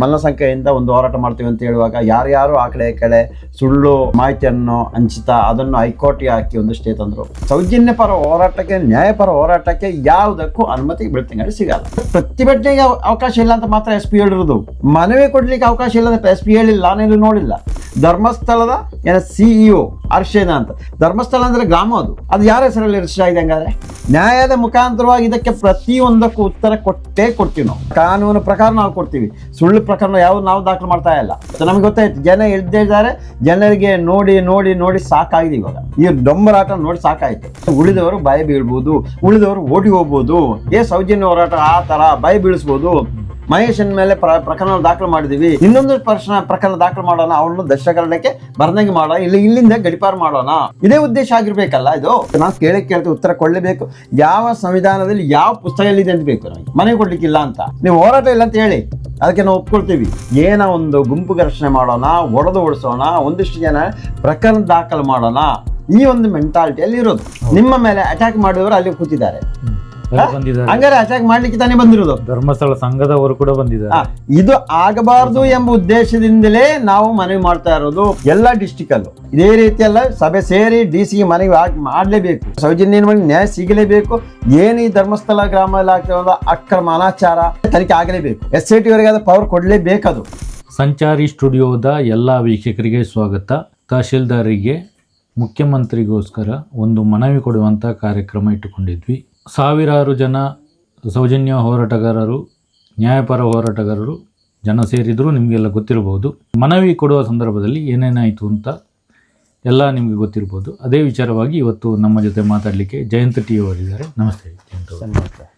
ಮಲ್ಲಸಂಖ್ಯೆಯಿಂದ ಒಂದು ಹೋರಾಟ ಮಾಡ್ತೀವಿ ಅಂತ ಹೇಳುವಾಗ ಯಾರ್ಯಾರು ಆ ಕಡೆ ಕಡೆ ಸುಳ್ಳು, ಮಾಹಿತಿಯನ್ನು ಹಂಚುತ್ತಾ ಅದನ್ನು ಹೈಕೋರ್ಟ್ಗೆ ಹಾಕಿ ಒಂದು ಸ್ಟೇ ತಂದರು. ಸೌಜನ್ಯ ಪರ ಹೋರಾಟಕ್ಕೆ, ನ್ಯಾಯಪರ ಹೋರಾಟಕ್ಕೆ ಯಾವುದಕ್ಕೂ ಅನುಮತಿ ಬೆಳ್ತಿಂಗಡಿ ಸಿಗಲ್ಲ. ಪ್ರತಿಭಟನೆಗೆ ಅವಕಾಶ ಇಲ್ಲ ಅಂತ ಮಾತ್ರ ಎಸ್ ಪಿ ಹೇಳಿರೋದು. ಮನವಿ ಕೊಡ್ಲಿಕ್ಕೆ ಅವಕಾಶ ಇಲ್ಲ ಅಂತ ಎಸ್ ಪಿ ಹೇಳಿಲ್ಲ ನಾನೇನು ನೋಡಿಲ್ಲ. ಧರ್ಮಸ್ಥಳದ ಏನ ಸಿಇಒ ಹರ್ಷೇನ ಅಂತ. ಧರ್ಮಸ್ಥಳ ಅಂದ್ರೆ ಗ್ರಾಮ ಅದು. ಅದು ಯಾರ ಹೆಸರಲ್ಲಿ ರಿಜಿಸ್ಟರ್ ಆಗಿದೆ ಹಂಗಾದ್ರೆ? ನ್ಯಾಯದ ಮುಖಾಂತರವಾಗಿ ಇದಕ್ಕೆ ಪ್ರತಿಯೊಂದಕ್ಕೂ ಉತ್ತರ ಕೊಟ್ಟೇ ಕೊಡ್ತೀವಿ ನಾವು. ಕಾನೂನು ಪ್ರಕಾರ ನಾವು ಕೊಡ್ತೀವಿ. ಸುಳ್ಳು ಪ್ರಕರಣ ಯಾವ ನಾವು ದಾಖಲು ಮಾಡ್ತಾ ಇಲ್ಲ. ಸೊ ನಮಗೆ ಗೊತ್ತಾಯ್ತು, ಜನ ಇದ್ದಾರೆ ಜನರಿಗೆ ನೋಡಿ ನೋಡಿ ನೋಡಿ ಸಾಕಾಗಿದೆ ಇವಾಗ. ಈ ಡೊಂಬರಾಟ ನೋಡಿ ಸಾಕಾಯ್ತು. ಉಳಿದವರು ಬಾಯಿ ಬೀಳ್ಬೋದು, ಉಳಿದವರು ಓಡಿ ಹೋಗ್ಬೋದು, ಏ ಸೌಜನ್ಯ ಹೋರಾಟ ಆ ತರ ಬಾಯಿ ಬೀಳಿಸ್ಬೋದು. ಮಹೇಶನ್ ಮೇಲೆ ಪ್ರ ಪ್ರಕರಣ ದಾಖಲು ಮಾಡಿದೀವಿ. ಇನ್ನೊಂದು ಪ್ರಶ್ನ ಪ್ರಕರಣ ದಾಖಲು ಮಾಡೋಣ ಅವನು ದಶಕರಣಕ್ಕೆ ಬರ್ದಂಗೆ ಮಾಡೋಣ, ಇಲ್ಲಿ ಇಲ್ಲಿಂದ ಗಡಿಪಾರು ಮಾಡೋಣ. ಇದೇ ಉದ್ದೇಶ ಆಗಿರ್ಬೇಕಲ್ಲ ಇದು? ನಾನು ಕೇಳಿ ಕೇಳ್ತೀವಿ ಉತ್ತರ ಕೊಡಲೇಬೇಕು. ಯಾವ ಸಂವಿಧಾನದಲ್ಲಿ ಯಾವ ಪುಸ್ತಕದಲ್ಲಿ ಇದೆ ಅಂತ ಬೇಕು ನಮಗೆ? ಮನೆ ಕೊಡ್ಲಿಕ್ಕಿಲ್ಲ ಅಂತ. ನೀವು ಹೋರಾಟ ಇಲ್ಲ ಅಂತ ಹೇಳಿ. ಅದಕ್ಕೆ ನಾವು ಒಪ್ಕೊಳ್ತೀವಿ. ಏನೋ ಒಂದು ಗುಂಪು ಘರ್ಷಣೆ ಮಾಡೋಣ, ಒಡೆದು ಓಡಿಸೋಣ, ಒಂದಿಷ್ಟು ಜನ ಪ್ರಕರಣ ದಾಖಲು ಮಾಡೋಣ. ಈ ಒಂದು ಮೆಂಟಾಲಿಟಿಯಲ್ಲಿ ಇರೋದು. ನಿಮ್ಮ ಮೇಲೆ ಅಟ್ಯಾಕ್ ಮಾಡಿದವರು ಅಲ್ಲಿ ಕೂತಿದ್ದಾರೆ. ಬಂದಿದ್ದಾರೆ. ಹಂಗಾರೆ ಅಟ್ಯಾಕ್ ಮಾಡ್ಲಿಕ್ಕೆ ತಾನೇ ಬಂದಿರೋದು? ಧರ್ಮಸ್ಥಳ ಸಂಘದವರು ಕೂಡ ಬಂದಿದ್ದಾರೆ. ಇದು ಆಗಬಾರದು ಎಂಬ ಉದ್ದೇಶದಿಂದಲೇ ನಾವು ಮನವಿ ಮಾಡ್ತಾ ಇರೋದು ಎಲ್ಲ ಡಿಸ್ಟಿಕ್ ಅಲ್ಲೂ. ಇದೇ ರೀತಿಯಲ್ಲ ಸಭೆ ಸೇರಿ ಡಿ ಸಿ ಮನವಿ ಮಾಡಲೇಬೇಕು ಮಾಡ್ಲೇಬೇಕು. ಸೌಜನ್ಯ ನಿಯಮಗಳಿಗೆ ನ್ಯಾಯ ಸಿಗಲೇಬೇಕು. ಏನು ಈ ಧರ್ಮಸ್ಥಳ ಗ್ರಾಮದಲ್ಲಿ ಆಗ್ತಿರೋದ ಅಕ್ರಮ ಅನಾಚಾರ ತನಿಖೆ ಆಗಲೇಬೇಕು. ಎಸ್ ಐ ಟಿ ಅವರಿಗೆ ಅದು ಪವರ್ ಕೊಡಲೇಬೇಕದು. ಸಂಚಾರಿ ಸ್ಟುಡಿಯೋದ ಎಲ್ಲ ವೀಕ್ಷಕರಿಗೆ ಸ್ವಾಗತ. ತಹಶೀಲ್ದಾರಿಗೆ ಮುಖ್ಯಮಂತ್ರಿಗೋಸ್ಕರ ಒಂದು ಮನವಿ ಕೊಡುವಂಥ ಕಾರ್ಯಕ್ರಮ ಇಟ್ಟುಕೊಂಡಿದ್ವಿ. ಸಾವಿರಾರು ಜನ ಸೌಜನ್ಯ ಹೋರಾಟಗಾರರು ನ್ಯಾಯಪರ ಹೋರಾಟಗಾರರು ಜನ ಸೇರಿದರೂ ನಿಮಗೆಲ್ಲ ಗೊತ್ತಿರಬಹುದು. ಮನವಿ ಕೊಡುವ ಸಂದರ್ಭದಲ್ಲಿ ಏನೇನಾಯಿತು ಅಂತ ಎಲ್ಲ ನಿಮಗೆ ಗೊತ್ತಿರ್ಬೋದು ಅದೇ ವಿಚಾರವಾಗಿ ಇವತ್ತು ನಮ್ಮ ಜೊತೆ ಮಾತಾಡಲಿಕ್ಕೆ ಜಯಂತ ಟಿ ಅವರಿದ್ದಾರೆ. ನಮಸ್ತೆ. ಜಯಂತ ಅವರು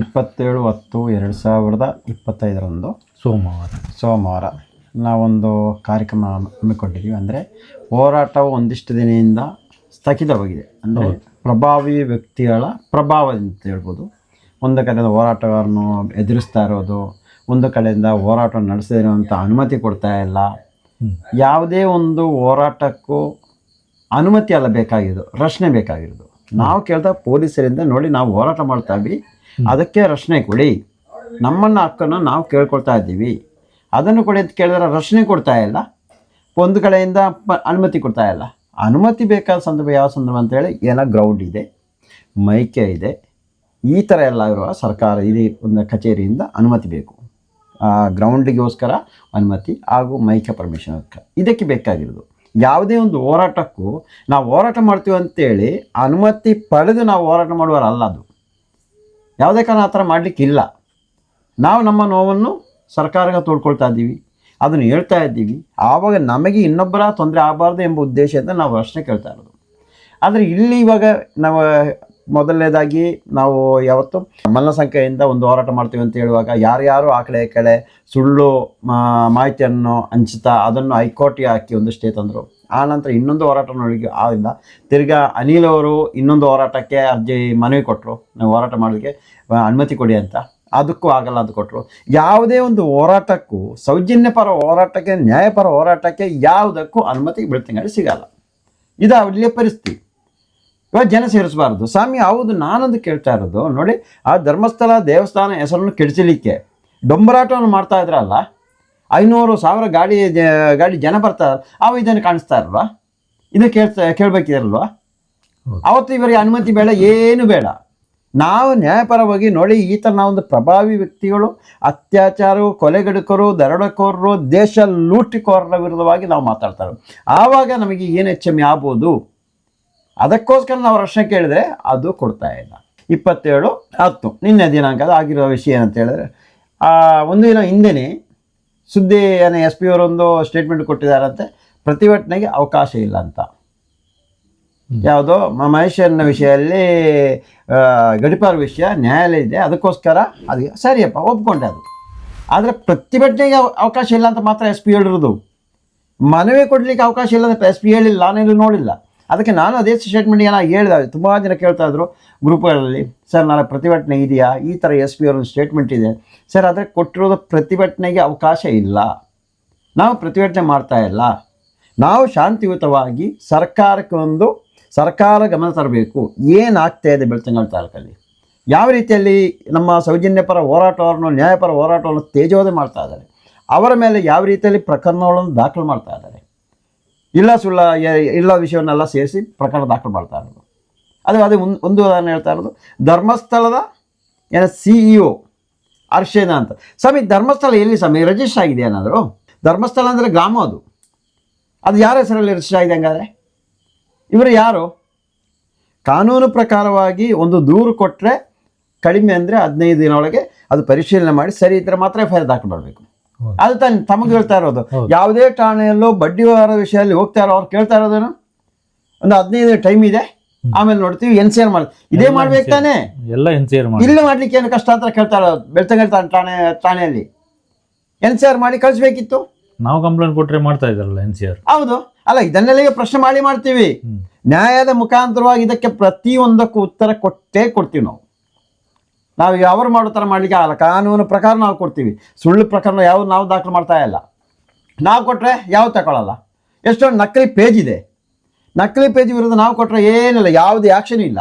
ಇಪ್ಪತ್ತೇಳು ಹತ್ತು ಎರಡು ಸಾವಿರದ ಇಪ್ಪತ್ತೈದರಂದು ಸೋಮವಾರ. ಸೋಮವಾರ ನಾವೊಂದು ಕಾರ್ಯಕ್ರಮ ಹಮ್ಮಿಕೊಂಡಿದ್ದೀವಿ. ಅಂದರೆ ಹೋರಾಟವು ಒಂದಿಷ್ಟು ದಿನದಿಂದ ಸ್ಥಗಿತವಾಗಿದೆ. ಅಂದರೆ ಪ್ರಭಾವಿ ವ್ಯಕ್ತಿಗಳ ಪ್ರಭಾವ ಅಂತ ಹೇಳ್ಬೋದು. ಒಂದು ಕಡೆಯಿಂದ ಹೋರಾಟಗಾರನು ಎದುರಿಸ್ತಾ ಇರೋದು ಒಂದು ಕಡೆಯಿಂದ ಹೋರಾಟ ನಡೆಸಿರುವಂಥ ಅನುಮತಿ ಕೊಡ್ತಾ ಇಲ್ಲ. ಯಾವುದೇ ಒಂದು ಹೋರಾಟಕ್ಕೂ ಅನುಮತಿ ಅಲ್ಲ ಬೇಕಾಗಿದ್ದು ರಕ್ಷಣೆ ಬೇಕಾಗಿರೋದು. ನಾವು ಕೇಳ್ತಾ ಪೊಲೀಸರಿಂದ ನೋಡಿ ನಾವು ಹೋರಾಟ ಮಾಡ್ತಾ ಇದ್ವಿ. ಅದಕ್ಕೆ ರಕ್ಷಣೆ ಕೊಡಿ. ನಮ್ಮನ್ನು ಹಕ್ಕನ್ನು ನಾವು ಕೇಳ್ಕೊಳ್ತಾ ಇದ್ದೀವಿ. ಅದನ್ನು ಕೊಡಿ ಅಂತ ಕೇಳಿದ್ರೆ ರಕ್ಷಣೆ ಕೊಡ್ತಾ ಇಲ್ಲ. ಒಂದು ಕಡೆಯಿಂದ ಅನುಮತಿ ಕೊಡ್ತಾ ಇಲ್ಲ. ಅನುಮತಿ ಬೇಕಾದ ಸಂದರ್ಭ ಯಾವ ಸಂದರ್ಭ ಅಂತೇಳಿ ಏನೋ ಗ್ರೌಂಡ್ ಇದೆ ಮೈಕೆ ಇದೆ, ಈ ಥರ ಎಲ್ಲ ಇರುವ ಸರ್ಕಾರ ಇಲ್ಲಿ ಒಂದು ಕಚೇರಿಯಿಂದ ಅನುಮತಿ ಬೇಕು. ಆ ಗ್ರೌಂಡಿಗೋಸ್ಕರ ಅನುಮತಿ ಹಾಗೂ ಮೈಕೆ ಪರ್ಮಿಷನ್ ಇದಕ್ಕೆ ಬೇಕಾಗಿರೋದು. ಯಾವುದೇ ಒಂದು ಹೋರಾಟಕ್ಕೂ ನಾವು ಹೋರಾಟ ಮಾಡ್ತೀವಿ ಅಂತೇಳಿ ಅನುಮತಿ ಪಡೆದು ನಾವು ಹೋರಾಟ ಮಾಡುವರಲ್ಲ ಅದು. ಯಾವುದೇ ಕಾರಣ ಆ ಥರ ಮಾಡಲಿಕ್ಕಿಲ್ಲ. ನಾವು ನಮ್ಮ ನೋವನ್ನು ಸರ್ಕಾರಕ್ಕೆ ತೋಡ್ಕೊಳ್ತಾ ಇದ್ದೀವಿ. ಅದನ್ನು ಹೇಳ್ತಾ ಇದ್ದೀವಿ. ಆವಾಗ ನಮಗೆ ಇನ್ನೊಬ್ಬರ ತೊಂದರೆ ಆಗಬಾರ್ದು ಎಂಬ ಉದ್ದೇಶದಿಂದ ನಾವು ಪ್ರಶ್ನೆ ಕೇಳ್ತಾ ಇರೋದು. ಆದರೆ ಇಲ್ಲಿ ಇವಾಗ ನಾವು ಮೊದಲನೇದಾಗಿ ನಾವು ಯಾವತ್ತು ಮಲ್ಲಸಂಖ್ಯೆಯಿಂದ ಒಂದು ಹೋರಾಟ ಮಾಡ್ತೀವಿ ಅಂತ ಹೇಳುವಾಗ ಯಾರ್ಯಾರು ಆ ಕಡೆ ಕಡೆ ಸುಳ್ಳು ಮಾಹಿತಿಯನ್ನು ಹಂಚುತ್ತಾ ಅದನ್ನು ಹೈಕೋರ್ಟ್ಗೆ ಹಾಕಿ ಒಂದು ಸ್ಟೇ ತಂದರು. ಆ ನಂತರ ಇನ್ನೊಂದು ಹೋರಾಟ ನೋಡಿ ಆಗಿಲ್ಲ ತಿರ್ಗಾ ಅನಿಲ್ ಅವರು ಇನ್ನೊಂದು ಹೋರಾಟಕ್ಕೆ ಅರ್ಜಿ ಮನವಿ ಕೊಟ್ಟರು ನಾವು ಹೋರಾಟ ಮಾಡಲಿಕ್ಕೆ ಅನುಮತಿ ಕೊಡಿ ಅಂತ. ಅದಕ್ಕೂ ಆಗಲ್ಲ ಅಂತ ಕೊಟ್ಟರು ಯಾವುದೇ ಒಂದು ಹೋರಾಟಕ್ಕೂ ಸೌಜನ್ಯಪರ ಹೋರಾಟಕ್ಕೆ ನ್ಯಾಯಪರ ಹೋರಾಟಕ್ಕೆ ಯಾವುದಕ್ಕೂ ಅನುಮತಿ ಬೆಳ್ತಿಂಗಡಿ ಸಿಗಲ್ಲ. ಇದು ಅಲ್ಲಿಯ ಪರಿಸ್ಥಿತಿ. ಇವಾಗ ಜನ ಸೇರಿಸಬಾರ್ದು. ಸ್ವಾಮಿ ಹೌದು ನಾನೊಂದು ಕೇಳ್ತಾ ಇರೋದು. ನೋಡಿ ಆ ಧರ್ಮಸ್ಥಳ ದೇವಸ್ಥಾನ ಹೆಸರನ್ನು ಕೆಡಿಸಲಿಕ್ಕೆ ಡೊಂಬರಾಟವನ್ನು ಮಾಡ್ತಾ ಇದ್ರಲ್ಲ? ಐನೂರು ಸಾವಿರ ಗಾಡಿ ಗಾಡಿ ಜನ ಬರ್ತಾರೆ ಅವು ಇದನ್ನು ಕಾಣಿಸ್ತಾ ಇರಲ್ವಾ? ಇದು ಕೇಳ್ತಾ ಕೇಳಬೇಕಿರಲ್ವಾ ಹೌದು. ಅವತ್ತು ಇವರಿಗೆ ಅನುಮತಿ ಬೇಡ ಏನು ಬೇಡ. ನಾವು ನ್ಯಾಯಪರವಾಗಿ ನೋಡಿ ಈ ಥರ ನಾವೊಂದು ಪ್ರಭಾವಿ ವ್ಯಕ್ತಿಗಳು ಅತ್ಯಾಚಾರ ಕೊಲೆಗಡುಕರು, ದರೋಡೆಕೋರರು, ದೇಶ ಲೂಟಿಕೋರರ ವಿರುದ್ಧವಾಗಿ ನಾವು ಮಾತಾಡ್ತಾರೆ. ಆವಾಗ ನಮಗೆ ಏನು ಹೆಚ್ಚಮ್ಮೆ ಆಗ್ಬೋದು? ಅದಕ್ಕೋಸ್ಕರ ನಾವು ರಕ್ಷಣೆ ಕೇಳಿದ್ರೆ ಅದು ಕೊಡ್ತಾ ಇಲ್ಲ. ಇಪ್ಪತ್ತೇಳು, ಹತ್ತು. ನಿನ್ನೆ ದಿನಾಂಕದ ಆಗಿರೋ ವಿಷಯ ಏನಂತ ಹೇಳಿದ್ರೆ ಒಂದು ದಿನ ಹಿಂದೆನೇ ಸುದ್ದಿ ಏನೇ ಎಸ್ ಪಿ ಅವರೊಂದು ಸ್ಟೇಟ್ಮೆಂಟ್ ಕೊಟ್ಟಿದ್ದಾರಂತೆ, ಪ್ರತಿಭಟನೆಗೆ ಅವಕಾಶ ಇಲ್ಲ ಅಂತ. ಯಾವುದೋ ಮಹೇಶನ ವಿಷಯದಲ್ಲಿ ಗಡಿಪಾರ್ ವಿಷಯ, ನ್ಯಾಯಾಲಯ ಇದೆ, ಅದಕ್ಕೋಸ್ಕರ ಅದು ಸರಿಯಪ್ಪ, ಒಪ್ಕೊಂಡೆ ಅದು. ಆದರೆ ಪ್ರತಿಭಟನೆಗೆ ಅವ- ಅವಕಾಶ ಇಲ್ಲ ಅಂತ ಮಾತ್ರ ಎಸ್ ಪಿ ಹೇಳಿರೋದು. ಮನವಿ ಕೊಡಲಿಕ್ಕೆ ಅವಕಾಶ ಇಲ್ಲ ಅಂತ ಎಸ್ ಪಿ ಹೇಳಿಲ್ಲ ನಾನೆಲ್ಲೂ ನೋಡಿಲ್ಲ. ಅದಕ್ಕೆ ನಾನು ಅದೇ ಸ್ಟೇಟ್ಮೆಂಟ್ಗೆ ನಾನು ಹೇಳಿದೆ, ತುಂಬ ಜನ ಕೇಳ್ತಾ ಇದ್ರು ಗ್ರೂಪ್ಗಳಲ್ಲಿ, ಸರ್, ನಾಳೆ ಪ್ರತಿಭಟನೆ ಇದೆಯಾ? ಈ ಥರ ಎಸ್ ಪಿ ಅವರೊಂದು ಸ್ಟೇಟ್ಮೆಂಟ್ ಇದೆ. ಸರ್, ಆದರೆ ಕೊಟ್ಟಿರೋದು ಪ್ರತಿಭಟನೆಗೆ ಅವಕಾಶ ಇಲ್ಲ. ನಾವು ಪ್ರತಿಭಟನೆ ಮಾಡ್ತಾ ಇಲ್ಲ. ನಾವು ಶಾಂತಿಯುತವಾಗಿ ಸರ್ಕಾರಕ್ಕೆ ಒಂದು ಸರ್ಕಾರ ಗಮನ ತರಬೇಕು. ಏನಾಗ್ತಾ ಇದೆ ಬೆಳ್ತಂಗಲ್ ತಾಲೂಕಲ್ಲಿ? ಯಾವ ರೀತಿಯಲ್ಲಿ ನಮ್ಮ ಸೌಜನ್ಯ ಪರ ಹೋರಾಟವನ್ನು ನ್ಯಾಯಪರ ಹೋರಾಟವನ್ನು ತೇಜೋದೆ ಮಾಡ್ತಾ ಇದ್ದಾರೆ. ಅವರ ಮೇಲೆ ಯಾವ ರೀತಿಯಲ್ಲಿ ಪ್ರಕರಣಗಳನ್ನು ದಾಖಲು ಮಾಡ್ತಾ ಇದ್ದಾರೆ. ಇಲ್ಲ ಸುಳ್ಳ, ಇಲ್ಲ ವಿಷಯವನ್ನೆಲ್ಲ ಸೇರಿಸಿ ಪ್ರಕರಣ ದಾಖಲು ಮಾಡ್ತಾ ಇರೋದು. ಅದು, ಅದೇ ಒಂದು ಒಂದು ಉದಾಹರಣೆ ಹೇಳ್ತಾ ಇರೋದು. ಧರ್ಮಸ್ಥಳದ ಏನೋ ಸಿ ಇ ಒ ಅರ್ಷೇನ ಅಂತ. ಸ್ವಾಮಿ, ಧರ್ಮಸ್ಥಳ ಎಲ್ಲಿ ಸ್ವಾಮಿ? ರಿಜಿಸ್ಟರ್ ಆಗಿದೆ ಏನಾದರೂ? ಧರ್ಮಸ್ಥಳ ಅಂದರೆ ಗ್ರಾಮ ಅದು. ಅದು ಯಾರ ಹೆಸರಲ್ಲಿ ರಿಜಿಸ್ಟರ್ ಆಗಿದೆ ಹಂಗಾದ್ರೆ? ಇವರು ಯಾರು? ಕಾನೂನು ಪ್ರಕಾರವಾಗಿ ಒಂದು ದೂರು ಕೊಟ್ಟರೆ ಕಡಿಮೆ ಅಂದರೆ ಹದಿನೈದು ದಿನ ಒಳಗೆ ಅದು ಪರಿಶೀಲನೆ ಮಾಡಿ ಸರಿ ಇದ್ರೆ ಮಾತ್ರ ಎಫ್ ಐ ಆರ್ ದಾಖಲು ಮಾಡಬೇಕು. ಅದು ತಾನು ತಮಗೆ ಹೇಳ್ತಾ ಇರೋದು. ಯಾವುದೇ ಠಾಣೆಯಲ್ಲೋ ಬಡ್ಡಿ ವ್ಯವಹಾರ ವಿಷಯದಲ್ಲಿ ಹೋಗ್ತಾ ಇರೋ ಅವ್ರು ಕೇಳ್ತಾ ಇರೋದೇನು? ಒಂದು ಹದಿನೈದು ಟೈಮ್ ಇದೆ. ಆಮೇಲೆ ನೋಡ್ತೀವಿ ಎನ್ ಸಿ ಆರ್ ಮಾಡಿ ಇದೇ ಮಾಡ್ಬೇಕು ತಾನೆ? ಎಲ್ಲ ಎನ್ ಸಿ ಆರ್ ಮಾಡಿ ಇಲ್ಲಿ ಮಾಡ್ಲಿಕ್ಕೆ ಏನು ಕಷ್ಟ ಅಂತ ಕೇಳ್ತಾ ಇರೋದು ಬೆಳ್ತಂಗಡಿ ಠಾಣೆ ಠಾಣೆಯಲ್ಲಿ. ಎನ್ ಸಿ ಆರ್ ಮಾಡಿ ಕಳಿಸ್ಬೇಕಿತ್ತು. ನಾವು ಕಂಪ್ಲೇಂಟ್ ಕೊಟ್ಟರೆ ಮಾಡ್ತಾ ಇದ್ದಾರಲ್ಲ ಎನ್ ಸಿ ಆರ್ ಹೌದು. ಅಲ್ಲ ಇದನ್ನೆಲ್ಲ ಪ್ರಶ್ನೆ ಮಾಡಿ ಮಾಡ್ತೀವಿ. ನ್ಯಾಯದ ಮುಖಾಂತರವಾಗಿ ಇದಕ್ಕೆ ಪ್ರತಿಯೊಂದಕ್ಕೂ ಉತ್ತರ ಕೊಟ್ಟೇ ಕೊಡ್ತೀವಿ ನಾವು. ನಾವು ಯಾವ್ರು ಮಾಡೋ ಥರ ಮಾಡಲಿಕ್ಕೆ ಆಗಲ್ಲ. ಕಾನೂನು ಪ್ರಕಾರ ನಾವು ಕೊಡ್ತೀವಿ. ಸುಳ್ಳು ಪ್ರಕರಣ ಯಾವ ನಾವು ದಾಖಲು ಮಾಡ್ತಾ ಇಲ್ಲ. ನಾವು ಕೊಟ್ಟರೆ ಯಾವ ತಗೊಳ್ಳಲ್ಲ ಎಷ್ಟೊಂದು ನಕಲಿ ಪೇಜ್ ಇದೆ. ನಕಲಿ ಪೇಜ್ ವಿರುದ್ಧ ನಾವು ಕೊಟ್ಟರೆ ಏನಿಲ್ಲ ಯಾವುದೇ ಆ್ಯಕ್ಷನ್ ಇಲ್ಲ.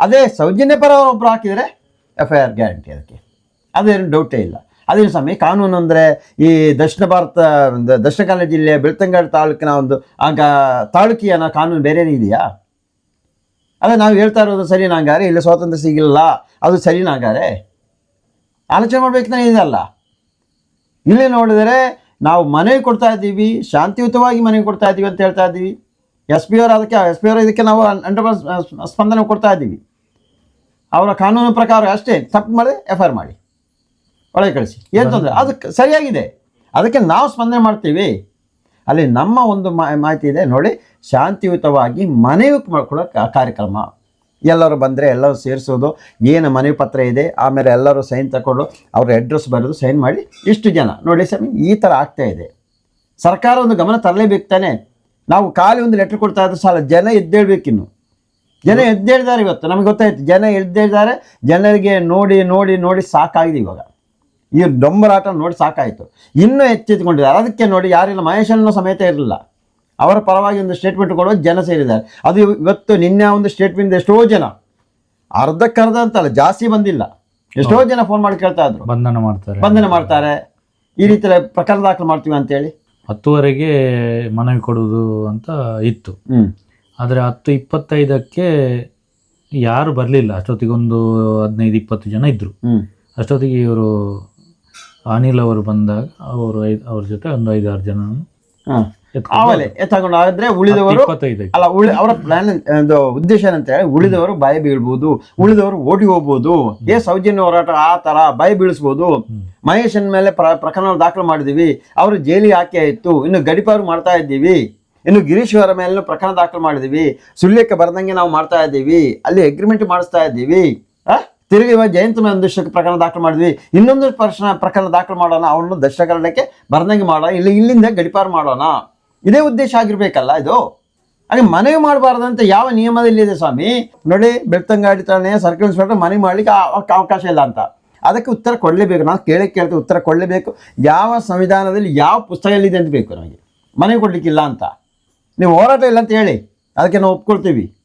ಅದೇ ಸೌಜನ್ಯ ಪರ ಒಬ್ಬರು ಹಾಕಿದರೆ ಎಫ್ ಐ ಆರ್ ಗ್ಯಾರಂಟಿ ಅದಕ್ಕೆ. ಅದೇನು ಡೌಟೇ ಇಲ್ಲ. ಅದೇನು ಸ್ವಾಮಿ, ಕಾನೂನು ಅಂದರೆ ಈ ದಕ್ಷಿಣ ಭಾರತ ದಕ್ಷಿಣ ಕನ್ನಡ ಜಿಲ್ಲೆ ಬೆಳ್ತಂಗಡ ತಾಲೂಕಿನ ಒಂದು, ಆಗ ತಾಲೂಕಿನ ಕಾನೂನು ಬೇರೆನೇ ಇದೆಯಾ? ಅದೇ ನಾವು ಹೇಳ್ತಾ ಇರೋದು ಸರಿ ನಾಗಾರೆ ಇಲ್ಲಿ, ಸ್ವಾತಂತ್ರ್ಯ ಸಿಗಿಲ್ಲ ಅದು ಸರಿ ನಾಗಾರೆ ಆಲೋಚನೆ ಮಾಡ್ಬೇಕು ತಾನೇ ಇದಲ್ಲ. ಇಲ್ಲಿ ನೋಡಿದರೆ ನಾವು ಮನವಿ ಕೊಡ್ತಾ ಇದ್ದೀವಿ, ಶಾಂತಿಯುತವಾಗಿ ಮನವಿ ಕೊಡ್ತಾ ಇದ್ದೀವಿ ಅಂತ ಹೇಳ್ತಾ ಇದ್ದೀವಿ. ಎಸ್ ಪಿ ಅವರು ಅದಕ್ಕೆ, ಎಸ್ ಪಿ ಅವರು ಇದಕ್ಕೆ ನಾವು ಅಂಡರ್ ಸ್ಪಂದನೆ ಕೊಡ್ತಾ ಇದ್ದೀವಿ. ಅವರ ಕಾನೂನು ಪ್ರಕಾರ ಅಷ್ಟೇ, ತಪ್ಪು ಮಾಡಿ ಎಫ್ ಮಾಡಿ. ಒಳಗೆ ಕಳಿಸಿ. ಏನು ತೊಂದರೆ? ಅದಕ್ಕೆ ಸರಿಯಾಗಿದೆ. ಅದಕ್ಕೆ ನಾವು ಸ್ಪಂದನೆ ಮಾಡ್ತೀವಿ. ಅಲ್ಲಿ ನಮ್ಮ ಒಂದು ಮಾ ಮಾಹಿತಿ ಇದೆ. ನೋಡಿ ಶಾಂತಿಯುತವಾಗಿ ಮನವಿ ಮಾಡ್ಕೊಳ್ಳೋ ಕಾರ್ಯಕ್ರಮ. ಎಲ್ಲರೂ ಬಂದರೆ ಎಲ್ಲರೂ ಸೇರಿಸೋದು. ಏನು ಮನವಿ ಪತ್ರ ಇದೆ? ಆಮೇಲೆ ಎಲ್ಲರೂ ಸೈನ್ ತಗೊಂಡು ಅವ್ರ ಅಡ್ರೆಸ್ ಬರೆದು ಸೈನ್ ಮಾಡಿ ಇಷ್ಟು ಜನ. ನೋಡಿ ಸ್ವಾಮಿ ಈ ಥರ ಆಗ್ತಾ ಇದೆ. ಸರ್ಕಾರ ಒಂದು ಗಮನ ತರಲೇಬೇಕು ತಾನೆ. ನಾವು ಖಾಲಿ ಒಂದು ಲೆಟ್ರ್ ಕೊಡ್ತಾ ಇದ್ರೆ ಸಾಲ. ಜನ ಎದ್ದೇಳ್ಬೇಕಿನ್ನು. ಜನ ಎದ್ದೇಳಿದ್ದಾರೆ ಇವತ್ತು. ನಮಗೆ ಗೊತ್ತಾಯ್ತು. ಜನ ಎದ್ದೇಳಿದ್ದಾರೆ ಜನರಿಗೆ ನೋಡಿ ನೋಡಿ ನೋಡಿ ಸಾಕಾಗಿದೆ ಇವಾಗ. ಈ ಡೊಂಬರಾಟ ನೋಡಿ ಸಾಕಾಯಿತು. ಇನ್ನೂ ಎಚ್ಚೆತ್ತುಕೊಂಡಿದ್ದಾರೆ ಅದಕ್ಕೆ ನೋಡಿ ಯಾರಿಲ್ಲ ಮಹೇಶನ ಸಮೇತ ಇರಲಿಲ್ಲ. ಅವರ ಪರವಾಗಿ ಒಂದು ಸ್ಟೇಟ್ಮೆಂಟ್ ಕೊಡುವ ಜನ ಸೇರಿದ್ದಾರೆ. ಅದು ಇವತ್ತು ನಿನ್ನೆ ಒಂದು ಸ್ಟೇಟ್ಮೆಂಟ್ ಎಷ್ಟೋ ಜನ. ಅರ್ಧಕ್ಕರ್ಧ ಅಂತಲ್ಲ ಜಾಸ್ತಿ ಬಂದಿಲ್ಲ. ಎಷ್ಟೋ ಜನ ಫೋನ್ ಮಾಡಿ ಕೇಳ್ತಾ ಇದ್ರು. ಬಂಧನ ಮಾಡ್ತಾರೆ. ಬಂಧನ ಮಾಡ್ತಾರೆ. ಈ ರೀತಿ ಪ್ರಕರಣ ದಾಖಲು ಮಾಡ್ತೀವಿ ಅಂತೇಳಿ. ಹತ್ತುವರೆಗೆ ಮನವಿ ಕೊಡುವುದು ಅಂತ ಇತ್ತು. ಆದರೆ ಹತ್ತು ಇಪ್ಪತ್ತೈದಕ್ಕೆ ಯಾರು ಬರಲಿಲ್ಲ. ಅಷ್ಟೊತ್ತಿಗೆ ಒಂದು ಹದಿನೈದು ಇಪ್ಪತ್ತು ಜನ ಇದ್ದರು ಅಷ್ಟೊತ್ತಿಗೆ ಇವರು ಅನಿಲ್ ಅವರು ಬಂದಾಗ ಅವರು ಐದು ಅವ್ರ ಜೊತೆ ಒಂದು ಐದಾರು ಜನ ಆಮೇಲೆ ಉಳಿದವರು ಅಲ್ಲ ಉಳಿ ಅವರ ಪ್ಲಾನ್ ಉದ್ದೇಶ ಏನಂತ ಹೇಳಿ ಉಳಿದವರು ಬಾಯಿ ಬೀಳ್ಬಹುದು ಉಳಿದವರು ಓಡಿ ಹೋಗ್ಬಹುದು ಏ ಸೌಜನ್ಯ ಹೋರಾಟ ಆ ತರ ಬಾಯಿ ಬೀಳಿಸಬಹುದು ಮಹೇಶನ್ ಮೇಲೆ ಪ್ರಕರಣ ದಾಖಲು ಮಾಡಿದೀವಿ. ಅವರು ಜೈಲಿಗೆ ಹಾಕಿ ಆಯ್ತು. ಇನ್ನು ಗಡಿಪಾರು ಮಾಡ್ತಾ ಇದ್ದೀವಿ. ಇನ್ನು ಗಿರೀಶ್ ಅವರ ಮೇಲೆ ಪ್ರಕರಣ ದಾಖಲು ಮಾಡಿದೀವಿ. ಸುಳ್ಯಕ್ಕೆ ಬರದಂಗೆ ನಾವು ಮಾಡ್ತಾ ಇದ್ದೀವಿ. ಅಲ್ಲಿ ಅಗ್ರಿಮೆಂಟ್ ಮಾಡಿಸ್ತಾ ಇದ್ದೀವಿ. ಆ? ತಿರುಗಿ ಇವಾಗ ಜಯಂತ ಒಂದಿಷ್ಟಕ್ಕೆ ಪ್ರಕರಣ ದಾಖಲು ಮಾಡಿದ್ವಿ. ಇನ್ನೊಂದು ಪ್ರಶ್ನ ಪ್ರಕರಣ ದಾಖಲು ಮಾಡೋಣ ಅವನು ದಶಕರಣಕ್ಕೆ ಬರ್ದಂಗೆ ಮಾಡೋಣ, ಇಲ್ಲಿ ಇಲ್ಲಿಂದ ಗಡಿಪಾರು ಮಾಡೋಣ. ಇದೇ ಉದ್ದೇಶ ಆಗಿರ್ಬೇಕಲ್ಲ ಇದು? ಹಾಗೆ ಮನವಿ ಮಾಡಬಾರ್ದಂತ ಯಾವ ನಿಯಮದಲ್ಲಿ ಇದೆ ಸ್ವಾಮಿ? ನೋಡಿ ಬೆಳ್ತಂಗಾಡಿ ಠಾಣೆ ಸರ್ಕಲ್ ಇನ್ಸ್ಪೆಕ್ಟರ್ ಮನವಿ ಮಾಡ್ಲಿಕ್ಕೆ ಅವಕಾಶ ಇಲ್ಲ ಅಂತ. ಅದಕ್ಕೆ ಉತ್ತರ ಕೊಡಲೇಬೇಕು. ನಾವು ಕೇಳಿ ಕೇಳ್ತೀವಿ ಉತ್ತರ ಕೊಡಲೇಬೇಕು. ಯಾವ ಸಂವಿಧಾನದಲ್ಲಿ ಯಾವ ಪುಸ್ತಕದಲ್ಲಿದೆ ಅಂತ ಬೇಕು ನಮಗೆ? ಮನವಿ ಕೊಡಲಿಕ್ಕಿಲ್ಲ ಅಂತ. ನೀವು ಹೋರಾಟ ಇಲ್ಲ ಅಂತ ಹೇಳಿ. ಅದಕ್ಕೆ ನಾವು ಒಪ್ಕೊಳ್ತೀವಿ.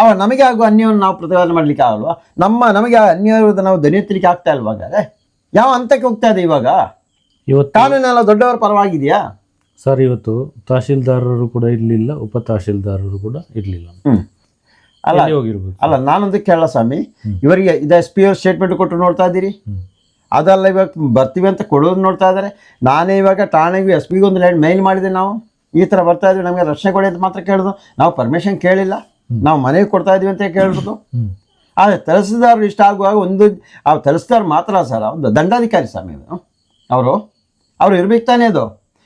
ಅವ ನಮಗೆ ಆಗುವ ಅನ್ಯವನ್ನು ನಾವು ಪ್ರತಿಪಾದನೆ ಮಾಡಲಿಕ್ಕೆ ಆಗಲ್ವಾ? ನಮ್ಮ ನಮಗೆ ವಿರುದ್ಧ ನಾವು ಧ್ವನಿ ಎತ್ತಲಿಕ್ಕೆ ಆಗ್ತಾ ಇಲ್ವಾ ಹಾಗಾದ್ರೆ? ಯಾವ ಹಂತಕ್ಕೆ ಹೋಗ್ತಾ ಇದೆ ಇವಾಗ? ಇವತ್ತು ಕಾನೂನೆಲ್ಲ ದೊಡ್ಡವರ ಪರವಾಗಿದೆಯಾ? ಸರ್ ಇವತ್ತು ತಹಶೀಲ್ದಾರರು ಕೂಡ ಇರಲಿಲ್ಲ ಉಪ ತಹಶೀಲ್ದಾರರು ಕೂಡ ಇರಲಿಲ್ಲ. ಅಲ್ಲ ಹೋಗಿರ್ಬೋದು? ಅಲ್ಲ ನಾನೊಂದು ಕೇಳಲ್ಲ ಸ್ವಾಮಿ. ಇವರಿಗೆ ಇದು ಎಸ್ ಪಿ ಅವ್ರ ಸ್ಟೇಟ್ಮೆಂಟ್ ಕೊಟ್ಟು ನೋಡ್ತಾ ಇದ್ದೀರಿ. ಅದೆಲ್ಲ ಅದಲ್ಲ ಇವಾಗ ಬರ್ತೀವಿ ಅಂತ ಕೊಡೋದು ನೋಡ್ತಾ ಇದ್ದಾರೆ. ನಾನೇ ಇವಾಗ ಠಾಣೆಗೂ ಎಸ್ ಪಿಗೂ ಒಂದು ಲೈನ್ ಮೇಲ್ ಮಾಡಿದೆ ನಾವು. ಈ ಥರ ಬರ್ತಾ ಇದ್ವಿ ನಮಗೆ ರಕ್ಷಣೆ ಕೊಡಿ ಅಂತ ಮಾತ್ರ ಕೇಳೋದು ನಾವು ಪರ್ಮಿಷನ್ ಕೇಳಿಲ್ಲ. ನಾವು ಮನೆಗೆ ಕೊಡ್ತಾ ಇದೀವಿ ಅಂತ ಕೇಳ್ಬಿಟ್ಟು ಆದ್ರೆ ತಹಸೀಲ್ದಾರ್ ಇಷ್ಟ ಆಗುವಾಗ ಒಂದು ಆ ತಹಸೀಲ್ದಾರ್ ಮಾತ್ರ ಸರ್ ಒಂದು ದಂಡಾಧಿಕಾರಿ ಸ್ವಾಮಿ ಅವರು ಅವ್ರು ಇರ್ಬೇಕು ತಾನೇ ಅದು.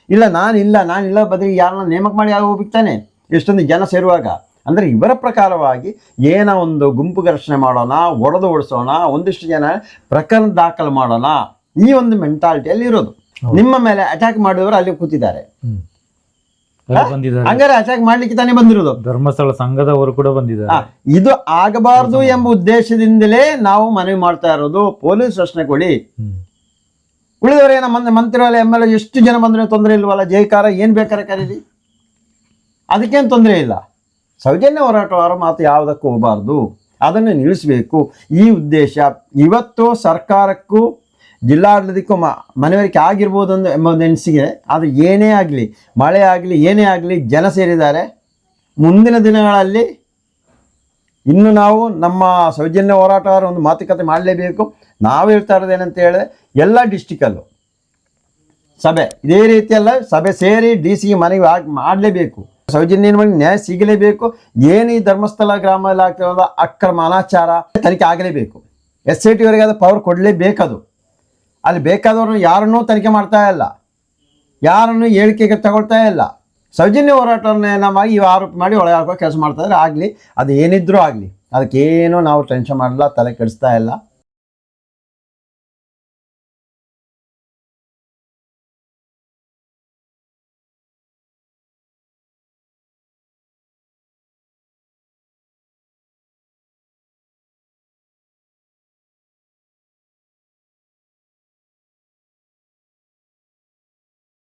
ಇಲ್ಲ ನಾನಿಲ್ಲ ನಾನಿಲ್ಲ ಬದಲಿಗೆ ಯಾರನ್ನ ನೇಮಕ ಮಾಡಿ ಆಗ ಹೋಗ್ಬೇಕು ತಾನೆ? ಎಷ್ಟೊಂದು ಜನ ಸೇರುವಾಗ. ಅಂದರೆ ಇವರ ಪ್ರಕಾರವಾಗಿ ಏನೋ ಒಂದು ಗುಂಪು ಘರ್ಷಣೆ ಮಾಡೋಣ ಒಡೆದು ಓಡಿಸೋಣ ಒಂದಿಷ್ಟು ಜನ ಪ್ರಕರಣ ದಾಖಲು ಮಾಡೋಣ ಈ ಒಂದು ಮೆಂಟಾಲಿಟಿಯಲ್ಲಿ ಇರೋದು. ನಿಮ್ಮ ಮೇಲೆ ಅಟ್ಯಾಕ್ ಮಾಡಿದವರು ಅಲ್ಲಿ ಕೂತಿದ್ದಾರೆ. ಬಂದಿದ್ದಾರೆ. ಹಂಗಾರೆ ಅಟ್ಯಾಕ್ ಮಾಡ್ಲಿಕ್ಕೆ ತಾನೇ ಬಂದಿರೋದು? ಧರ್ಮಸ್ಥಳ ಸಂಘದವರು ಕೂಡ ಬಂದಿದ್ದಾರೆ. ಇದು ಆಗಬಾರದು ಎಂಬ ಉದ್ದೇಶದಿಂದಲೇ ನಾವು ಮನವಿ ಮಾಡ್ತಾ ಇರೋದು ಪೊಲೀಸ್ ಪ್ರಶ್ನೆ ಕೊಡಿ ಉಳಿದವರು ಏನೋ ಮಂತ್ರಿವಾಲಯ ಎಂ ಎಲ್ ಎ ಎಷ್ಟು ಜನ ಬಂದ್ರೆ ತೊಂದರೆ ಇಲ್ವಲ್ಲ? ಜೈಕಾರ ಏನು ಬೇಕಾರೆ ಕರೀರಿ? ಅದಕ್ಕೇನು ತೊಂದರೆ ಇಲ್ಲ. ಸೌಜನ್ಯ ಹೋರಾಟವಾರ ಮಾತು ಯಾವುದಕ್ಕೂ ಹೋಗಬಾರ್ದು. ಅದನ್ನು ನಿಲ್ಲಿಸಬೇಕು. ಈ ಉದ್ದೇಶ ಇವತ್ತು ಸರ್ಕಾರಕ್ಕೂ ಜಿಲ್ಲಾಡಳಿತಕ್ಕೂ ಮ, ಮನವರಿಕೆ ಆಗಿರ್ಬೋದು ಒಂದು ಎಂಬ ಎಣಿಸಿಗೆ, ಆದರೆ ಏನೇ ಆಗಲಿ, ಮಳೆ ಆಗಲಿ, ಏನೇ ಆಗಲಿ, ಜನ ಸೇರಿದ್ದಾರೆ. ಮುಂದಿನ ದಿನಗಳಲ್ಲಿ ಇನ್ನು ನಾವು ನಮ್ಮ ಸೌಜನ್ಯ ಹೋರಾಟಗಾರ ಒಂದು ಮಾತುಕತೆ ಮಾಡಲೇಬೇಕು. ನಾವು ಹೇಳ್ತಾ ಇರೋದು ಏನಂತ ಹೇಳಿದ್ರೆ ಎಲ್ಲ ಡಿಸ್ಟಿಕಲ್ಲೂ, ಸಭೆ, ಇದೇ ರೀತಿಯಲ್ಲ ಸಭೆ ಸೇರಿ ಡಿ ಸಿ ಮನೆಗೆ ಮಾಡಲೇಬೇಕು. ಸೌಜನ್ಯ ನ್ಯಾಯ ಸಿಗಲೇಬೇಕು. ಏನು ಈ ಧರ್ಮಸ್ಥಳ ಗ್ರಾಮದಲ್ಲಿ ಆಗ್ತಿರೋದ ಅಕ್ರಮ ಅನಾಚಾರ ತನಿಖೆ ಆಗಲೇಬೇಕು. ಎಸ್ ಐ ಟಿ ಅವರಿಗೆ ಅದು ಪವರ್ ಕೊಡಲೇಬೇಕದು. ಅಲ್ಲಿ ಬೇಕಾದವ್ರನ್ನ ಯಾರನ್ನೂ ತನಿಖೆ ಮಾಡ್ತಾ ಇಲ್ಲ. ಯಾರನ್ನು ಹೇಳಿಕೆಗೆ ತಗೊಳ್ತಾ ಇಲ್ಲ. ಸೌಜನ್ಯ ಹೋರಾಟವನ್ನ ಮಾಡಿ ಇವು ಆರೋಪ ಮಾಡಿ ಒಳಗೆ ಹಾಕೋ ಕೆಲಸ ಮಾಡ್ತಾ ಇದ್ರೆ ಆಗಲಿ, ಅದು ಏನಿದ್ರೂ ಆಗಲಿ, ಅದಕ್ಕೇನು ನಾವು ಟೆನ್ಷನ್ ಮಾಡಲ್ಲ, ತಲೆ ಕೆಡಿಸ್ತಾ ಇಲ್ಲ.